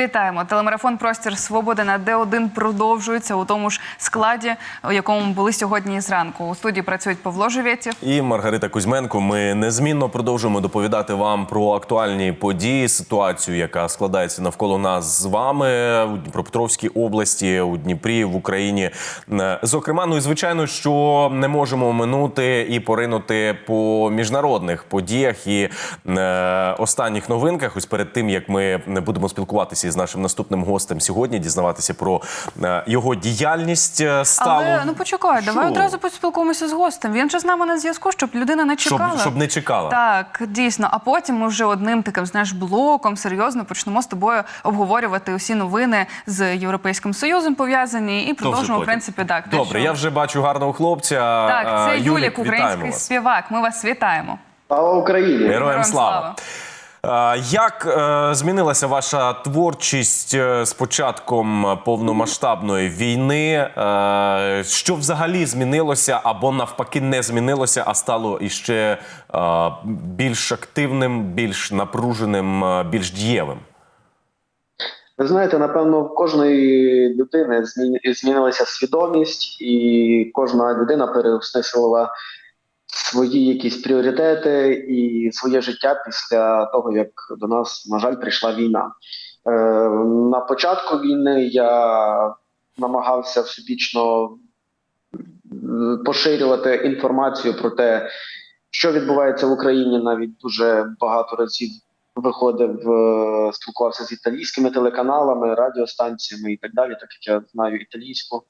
Вітаємо. Телемарафон Простір Свободи на Д1 продовжується у тому ж складі, у якому були сьогодні зранку. У студії працюють Павло Живєтєв. І Маргарита Кузьменко. Ми незмінно продовжуємо доповідати вам про актуальні події, ситуацію, яка складається навколо нас з вами у Дніпропетровській області, у Дніпрі, в Україні. Е, Зокрема, ну і звичайно, що не можемо минути і поринути по міжнародних подіях і е, останніх новинках. Ось перед тим як ми будемо спілкуватися із нашим наступним гостем сьогодні, дізнаватися про е, його діяльність е, сталу. Але ну почекай, давай одразу поспілкуємося з гостем. Він же з нами на зв'язку, щоб людина не чекала. щоб не чекала. Так, дійсно. А потім ми вже одним таким знаєш блоком серйозно почнемо з тобою обговорювати усі новини з Європейським Союзом пов'язані і продовжимо в принципі так. Добре, що- я вже бачу гарного хлопця. так. Це Е, Юлік, український вас. співак. Ми вас вітаємо. Слава Україні! Героям Героям слава. Е, Як е, змінилася ваша творчість е, з початком повномасштабної війни? Що взагалі змінилося або навпаки не змінилося, а стало іще більш активним, більш напруженим, більш дієвим? Ви знаєте, напевно, в кожної людини змінилася свідомість, і кожна людина переосмислила свої якісь пріоритети і своє життя після того, як до нас, на жаль, прийшла війна. Е, на початку війни я намагався всебічно поширювати інформацію про те, що відбувається в Україні, навіть дуже багато разів виходив, е, спілкувався з італійськими телеканалами, радіостанціями і так далі, так як я знаю італійську.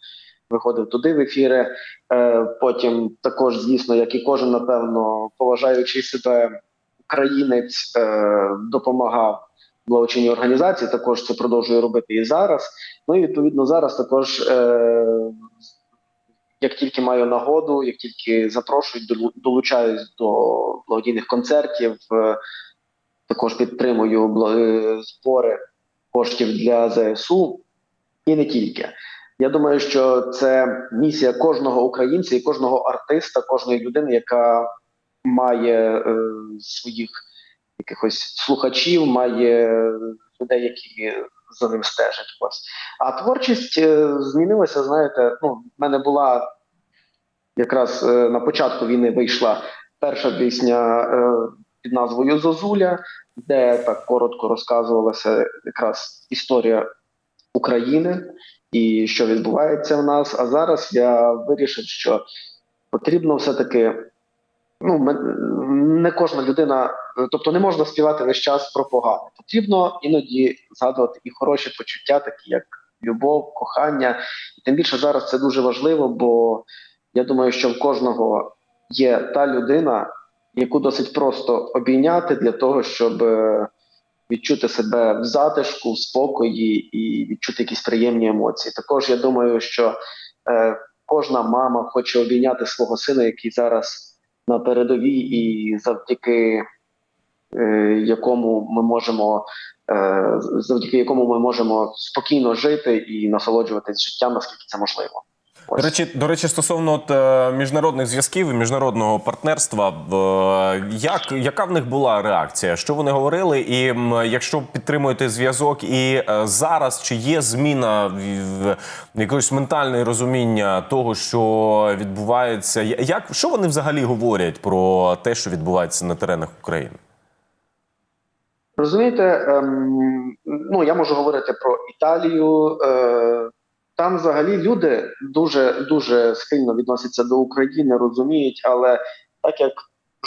Виходив туди в ефіри. Е, Потім також, звісно, як і кожен, напевно, поважаючи себе українець, е, допомагав благочинній організації. Також це продовжую робити і зараз. Ну і відповідно зараз також. Е, як тільки маю нагоду, як тільки запрошують, долучаюсь до благодійних концертів, також підтримую збори коштів для ЗСУ і не тільки. Я думаю, що це місія кожного українця і кожного артиста, кожної людини, яка має е, своїх якихось слухачів, має людей, які за ним стежать. Ось. А творчість е, змінилася. Знаєте, ну, в мене була якраз е, на початку війни вийшла перша пісня е, під назвою Зозуля, де так коротко розказувалася якраз історія України і що відбувається в нас. А зараз я вирішив, що потрібно все-таки. Ну, не кожна людина, тобто не можна співати весь час про погане. Потрібно іноді згадувати і хороші почуття, такі як любов, кохання. І тим більше зараз це дуже важливо, бо я думаю, що в кожного є та людина, яку досить просто обійняти для того, щоб е, відчути себе в затишку, в спокої і відчути якісь приємні емоції. Також я думаю, що е, кожна мама хоче обійняти свого сина, який зараз на передовій, і завдяки е, якому ми можемо е, завдяки якому ми можемо спокійно жити і насолоджуватись життям, наскільки це можливо. До речі, до речі, стосовно от, е, міжнародних зв'язків і міжнародного партнерства, е, як, яка в них була реакція? Що вони говорили? І якщо підтримуєте зв'язок і е, зараз, чи є зміна в, в якогось ментальне розуміння того, що відбувається? Як що вони взагалі говорять про те, що відбувається на теренах України? Розумієте, ем, ну я можу говорити про Італію. Е, там взагалі люди дуже дуже схильно відносяться до України, розуміють, але так як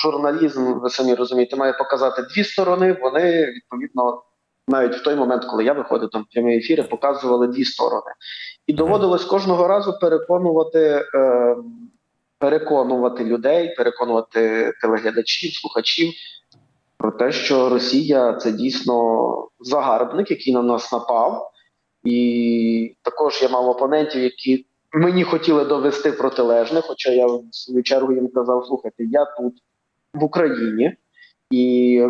журналізм, ви самі розумієте, має показати дві сторони, вони відповідно навіть в той момент, коли я виходив там в прямі ефіри, показували дві сторони. І доводилось кожного разу переконувати, е, переконувати людей, переконувати телеглядачів, слухачів про те, що Росія це дійсно загарбник, який на нас напав. І також я мав опонентів, які мені хотіли довести протилежне. Хоча я в свою чергу їм казав: слухайте, я тут в Україні, і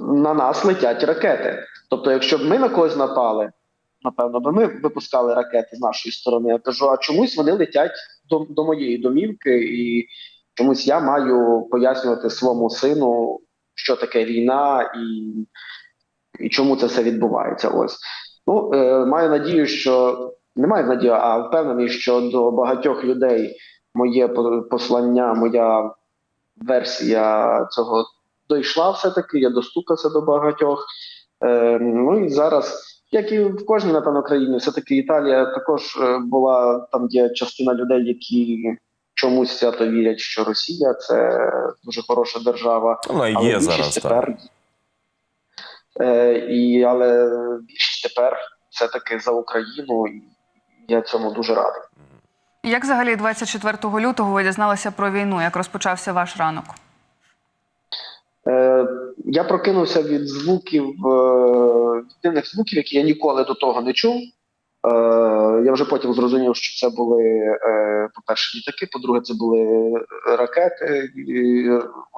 на нас летять ракети. Тобто, якщо б ми на когось напали, напевно, би ми випускали ракети з нашої сторони. Я кажу, а чомусь вони летять до, до моєї домівки, і чомусь я маю пояснювати своєму сину, що таке війна, і і чому це все відбувається. Ось ну е, маю надію, що не маю надію, а впевнений, що до багатьох людей моє послання, моя версія цього дійшла все-таки. Я достукався до багатьох. Е, ну і зараз, як і в кожній, напевно, країні, все-таки Італія також е, була там, є частина людей, які чомусь свято вірять, що Росія це дуже хороша держава. Вона є зараз. Так. е, і, але тепер все-таки за Україну, і я цьому дуже радий. Як взагалі 24 лютого ви дізналися про війну? Як розпочався ваш ранок? Е, я прокинувся від звуків, е, від дивних звуків, які я ніколи до того не чув. Е, я вже потім зрозумів, що це були, е, по-перше, літаки, по-друге, це були ракети,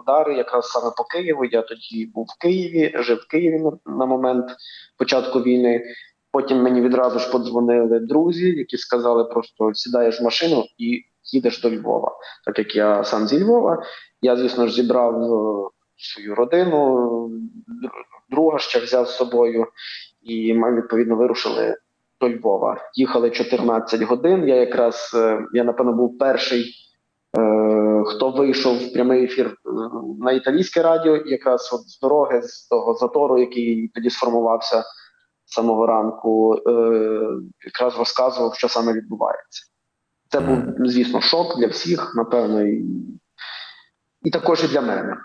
удари якраз саме по Києву. Я тоді був в Києві, жив в Києві на, на момент початку війни. Потім мені відразу ж подзвонили друзі, які сказали: просто сідаєш в машину і їдеш до Львова. Так як я сам зі Львова, я, звісно ж, зібрав е, свою родину, друга ще взяв з собою, і ми відповідно вирушили до Львова. Їхали 14 годин. Я якраз е, я напевно був перший, е, хто вийшов в прямий ефір е, на італійське радіо, якраз от з дороги, з того затору, який тоді сформувався з самого ранку, якраз розказував, що саме відбувається. Це був, звісно, шок для всіх, напевно, і, і також і для мене.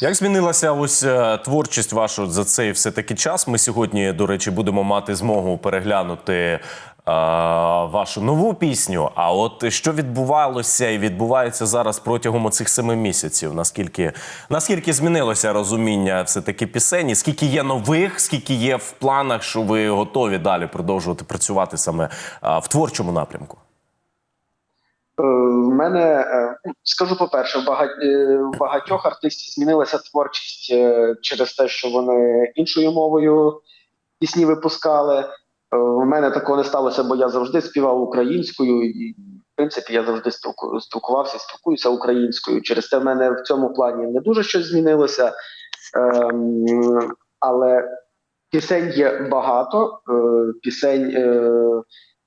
Як змінилася ось е, творчість ваша за цей все таки час? Ми сьогодні, до речі, будемо мати змогу переглянути е, вашу нову пісню. А от що відбувалося і відбувається зараз протягом цих семи місяців? Наскільки наскільки змінилося розуміння все таки пісень? І Скільки є нових, скільки є в планах, що ви готові далі продовжувати працювати саме е, в творчому напрямку? Е, В мене е, ну, скажу по-перше, в бага- е, в багатьох артистів змінилася творчість через те, що вони іншою мовою пісні випускали. У мене такого не сталося, бо я завжди співав українською, і в принципі я завжди спілку- спілкувався, спілкуюся українською. Через це в мене в цьому плані не дуже щось змінилося. Ем, але пісень є багато. Пісень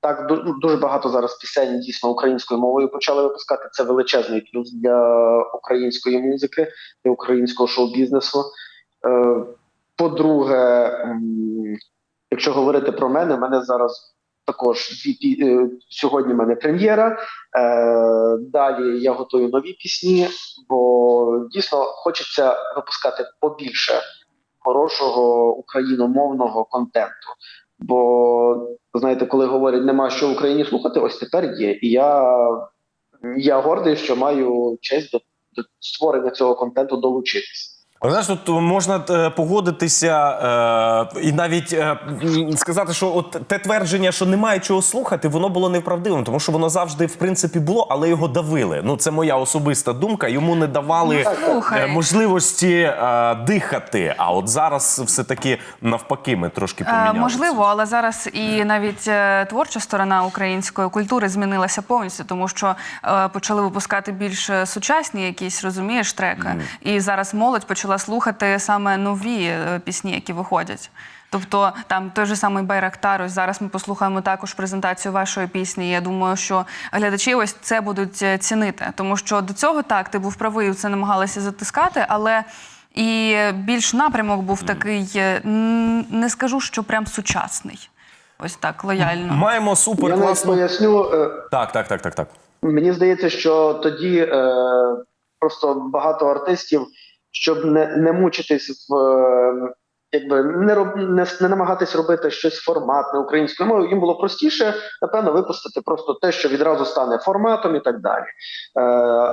так дуже багато зараз пісень дійсно українською мовою почали випускати. Це величезний плюс для української музики, для українського шоу-бізнесу. Е, По-друге, якщо говорити про мене, мене зараз також е, сьогодні в мене прем'єра. Е, Далі я готую нові пісні, бо дійсно хочеться випускати побільше хорошого україномовного контенту. Бо знаєте, коли говорять, нема що в Україні слухати, ось тепер є. І я, я гордий, що маю честь до, до створення цього контенту долучитись. Знаєш, тут можна е, погодитися е, і навіть е, сказати, що от те твердження, що немає чого слухати, воно було неправдивим, тому що воно завжди в принципі було, але його давили. Ну це моя особиста думка. Йому не давали Ну, е, можливості е, дихати. А от зараз все таки навпаки, ми трошки Е. Можливо, але зараз і навіть е, творча сторона української культури змінилася повністю, тому що е, почали випускати більш сучасні якісь розумієш треки, і зараз молодь почала слухати саме нові е, пісні, які виходять. Тобто там той же самий Байрактар, ось зараз ми послухаємо також презентацію вашої пісні. Я думаю, що глядачі ось це будуть е, цінити, тому що до цього так ти був правий, це намагалися затискати, але і більш напрямок був такий, е, не скажу, що прям сучасний. Ось так, лояльно. Маємо супер я навіть поясню. Так, так, так, так, так. Мені здається, що тоді е, просто багато артистів, щоб не, не мучитись в. Е, Якби не роб не, не намагатись робити щось форматне українською мовою, їм було простіше, напевно, випустити просто те, що відразу стане форматом і так далі. Е,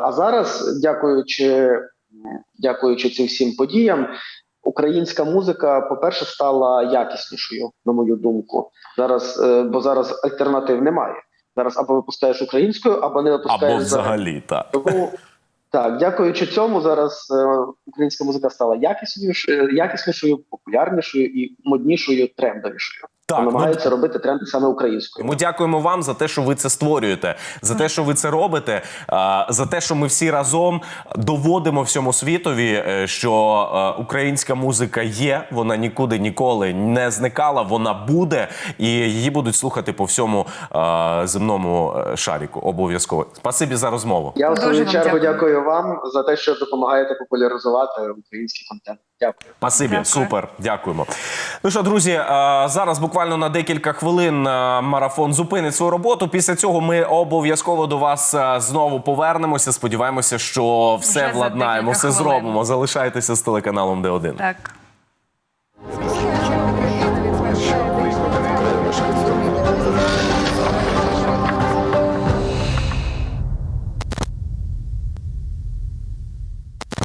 а зараз, дякуючи, дякуючи цим всім подіям, українська музика, по-перше, стала якіснішою, на мою думку. Зараз, е, бо зараз альтернатив немає. Зараз або випускаєш українською, або не випускаєш Або взагалі так. Тому так, дякуючи цьому, зараз е, українська музика стала якіснішою, якіснішою, популярнішою і моднішою, трендовішою. Так, ну, намагаються робити тренди саме українською. Ми дякуємо вам за те, що ви це створюєте, за те, що ви це робите, за те, що ми всі разом доводимо всьому світові, е, що е, українська музика є, вона нікуди ніколи не зникала, вона буде, і її будуть слухати по всьому земному е, шаріку. Обов'язково. Спасибі за розмову. Я в свою чергу дякую. дякую вам за те, що допомагаєте популяризувати український контент. Дякую. Спасибі, Дякую. супер, дякуємо. Ну що, друзі, е, зараз буквально на декілька хвилин е, марафон зупинить свою роботу. Після цього ми обов'язково до вас е, знову повернемося. Сподіваємося, що все Вже владнаємо, все хвилин. зробимо. Залишайтеся з телеканалом Д1. Так.